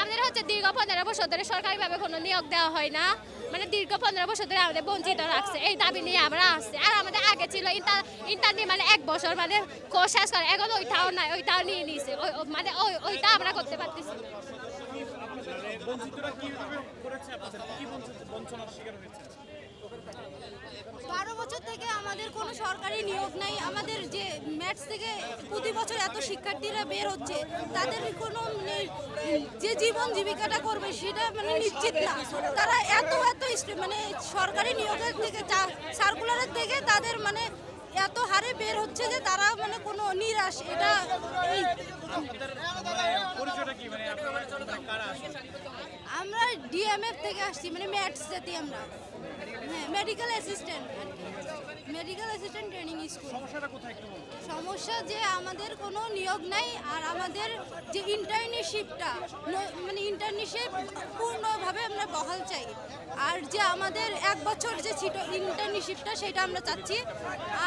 আমাদের হচ্ছে দীর্ঘ পনেরো বছর ধরে সরকারিভাবে কোনো নিয়োগ দেওয়া হয় না। মানে দীর্ঘ পনেরো বছর ধরে আমাদের বঞ্চিত রাখছে। এই দাবি নিয়ে আমরা আসছি। আর আমাদের আগে ছিল ইন্টার ইন্টারনি মানে এক বছর মানে কোর্স শেষ করে। এখন ওইটাও নাই ওইটাও নিয়ে নিয়েছে মানে ওই ওইটা আমরা করতে পারতেছি না। বঞ্চিতরা কীভাবে করেছে আপনাদের? কি বঞ্চিত বঞ্চনার শিকার হয়েছে? বারো বছর থেকে আমাদের কোনো সরকারি নিয়োগ নাই। আমাদের ম্যাথস থেকে প্রতি বছর এত শিক্ষার্থীরা বের হচ্ছে, তাদের কোনো যে জীবন জীবিকাটা করবে সেটা মানে নিশ্চিত না। তারা এত এত মানে সরকারি নিয়োগের থেকে সার্কুলারের থেকে তাদের মানে এত হারে বের হচ্ছে যে তারা মানে কোনো নিরাশ, এটা এই। কি আমরা ডিএমএফ থেকে আসছি মানে ম্যাথস জাতি আমরা। হ্যাঁ medical assistant medical assistant training school সমস্যাটা কোথায় একটু সমস্যা যে আমাদের কোনো নিয়োগ নাই আর আমাদের যে ইন্টার্নশিপটা মানে ইন্টার্নশিপ পূর্ণভাবে আমরা বহাল চাই। আর যে আমাদের এক বছর যে ছিল ইন্টার্নশিপটা সেটা আমরা চাচ্ছি।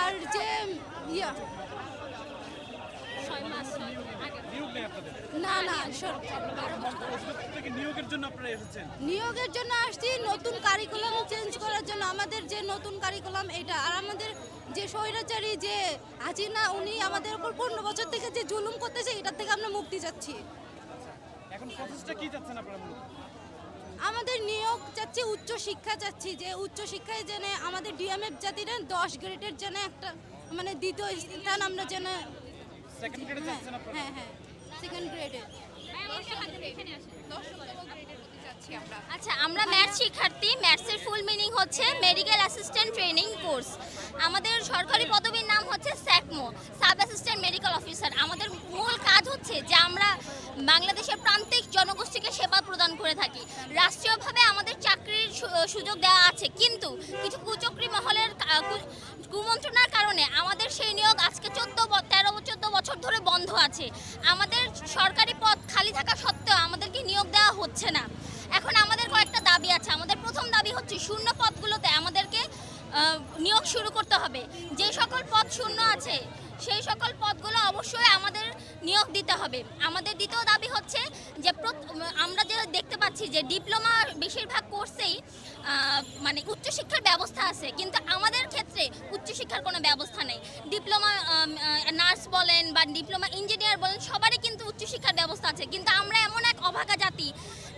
আর যে ইয়া না না সর- নিয়োগের জন্য আপনারা এসেছেন? নিয়োগের জন্য আসছি নতুন কারিকুলাম চেঞ্জ করার জন্য। আমাদের যে নতুন কারিকুলাম এটা আর আমাদের যে স্বৈরাচারী যে হাসিনা উনি আমাদের উপর পনেরো বছর থেকে যে জুলুম করতেছে এটার থেকে আমরা মুক্তি চাচ্ছি। এখন প্রসেসটা কি আপনারা আমাদের নিয়োগ চাচ্ছি উচ্চ শিক্ষা চাচ্ছি। যে উচ্চ শিক্ষায় যেন আমাদের ডিএমএফ জাতিরা দশ গ্রেডের যেন একটা মানে দ্বিতীয় স্থান আমরা যেন হ্যাঁ হ্যাঁ হ্যাঁ। সেকেন্ড গ্রেডে আচ্ছা আমরা ম্যাথ শিক্ষার্থী ম্যাথসের ফুল মিনিং হচ্ছে মেডিকেল অ্যাসিস্ট্যান্ট ট্রেনিং কোর্স আমাদের সরকারি পদবীর নাম হচ্ছে SACMO sub assistant medical officer আমাদের মূল কাজ হচ্ছে যে আমরা বাংলাদেশের প্রান্তিক জনগোষ্ঠীকে সেবা প্রদান করে থাকি। রাষ্ট্রীয়ভাবে আমাদের চাকরির সুযোগ দেওয়া আছে কিন্তু কিছু কুচক্রি মহলের কুমন্ত্রণার কারণে আমাদের সেই নিয়োগ আজকে চোদ্দ তেরো চোদ্দ বছর ধরে বন্ধ আছে। আমাদের সরকারি থাকা সত্ত্বেও আমাদেরকে নিয়োগ দেওয়া হচ্ছে না। এখন আমাদের কয়েকটা দাবি আছে। আমাদের প্রথম দাবি হচ্ছে শূন্য পদগুলোতে আমাদেরকে নিয়োগ শুরু করতে হবে। যে সকল পদ শূন্য আছে, সেই সকল পদগুলো অবশ্যই আমাদের নিয়োগ দিতে হবে। আমাদের দ্বিতীয় দাবি হচ্ছে যে আমরা যে দেখতে পাচ্ছি যে ডিপ্লোমা বেশিরভাগ কোর্সেই মানে উচ্চশিক্ষার ব্যবস্থা আছে। কিন্তু আমাদের ক্ষেত্রে উচ্চশিক্ষার কোনো ব্যবস্থা নেই। ডিপ্লোমা নার্স বলেন বা ডিপ্লোমা ইঞ্জিনিয়ার উচ্চশিক্ষার ব্যবস্থা আছে। কিন্তু আমরা এমন এক অভাগা জাতি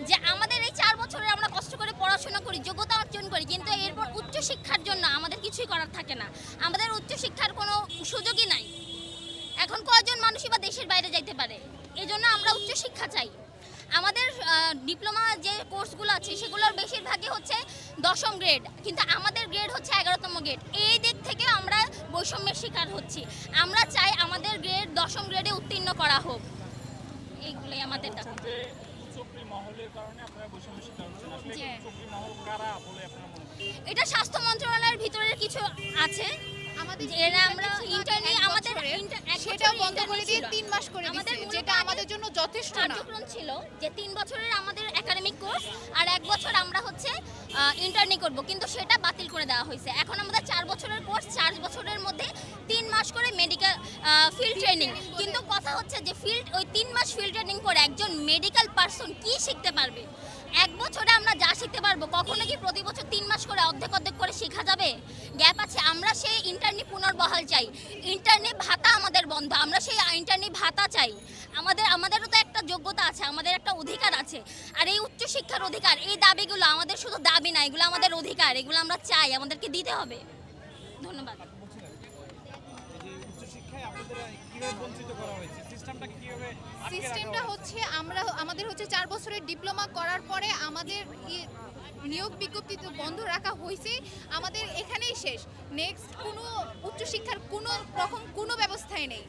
যে আমাদের এই চার বছরে আমরা কষ্ট করে পড়াশোনা করি, যোগ্যতা অর্জন করি, কিন্তু এরপর উচ্চশিক্ষার জন্য আমাদের কিছুই করার থাকে না। আমাদের উচ্চশিক্ষার কোনো সুযোগই নাই। এখন কয়জন মানুষই বা দেশের বাইরে যাইতে পারে? এই জন্য আমরা উচ্চশিক্ষা চাই। আমাদের ডিপ্লোমা যে কোর্সগুলো আছে, সেগুলোর বেশিরভাগই হচ্ছে দশম গ্রেড। কিন্তু আমাদের গ্রেড হচ্ছে এগারোতম গ্রেড। এই দিক থেকে আমরা বৈষম্যের শিকার হচ্ছি। আমরা চাই আমাদের গ্রেড দশম গ্রেডে উত্তীর্ণ করা হোক। এইগুলোই আমাদের দাবি। এটা স্বাস্থ্য মন্ত্রণালয়ের ভিতরের কিছু আছে। আমাদের এরা আমরা ইন্টারনি আমাদের বন্ধ করে দিয়ে তিন মাস করে আমাদের যেটা আমাদের জন্য যথেষ্ট না। কার্যক্রম ছিল যে তিন বছরের আমাদের একাডেমিক কোর্স আর এক বছর আমরা হচ্ছে ইন্টার্নি করব কিন্তু সেটা বাতিল করে দেওয়া হয়েছে। এখন আমাদের চার বছরের কোর্স চার বছরের মধ্যে তিন মাস করে মেডিকেল ফিল্ড ট্রেনিং কথা হচ্ছে যে ফিল্ড ওই তিন মাস ফিল্ড ট্রেনিং করে একজন মেডিকেল পার্সন কি শিখতে পারবে? এক বছরে আমরা যা শিখতে পারব, কখনো কি প্রতি বছর তিন মাস করে অর্ধেক অর্ধেক করে শেখা যাবে? গ্যাপ আছে, আমরা সেই ইন্টার্নি পুনর্বহাল চাই। ইন্টার্নি ভাতা আমাদের বন্ধ, আমরা সেই ইন্টার্নি ভাতা চাই। আমাদের, আমাদেরও তো একটা যোগ্যতা আছে, আমাদের একটা অধিকার আছে। আর এই উচ্চশিক্ষার অধিকার, এই দাবিগুলো আমাদের শুধু দাবি না, এগুলো আমাদের অধিকার, এগুলো আমরা চাই, আমাদেরকে দিতে হবে। ধন্যবাদ। আপনাদের কীভাবে বঞ্চিত করা হয়েছে? সিস্টেমটাকে কীভাবে সিস্টেমটা হচ্ছে আমরা আমাদের হচ্ছে চার বছরের ডিপ্লোমা করার পরে আমাদের নিয়োগ বিজ্ঞপ্তি তো বন্ধ রাখা হয়েছে। আমাদের এখানেই শেষ। নেক্সট কোনো উচ্চশিক্ষার কোনো রকম কোনো ব্যবস্থাই নেই।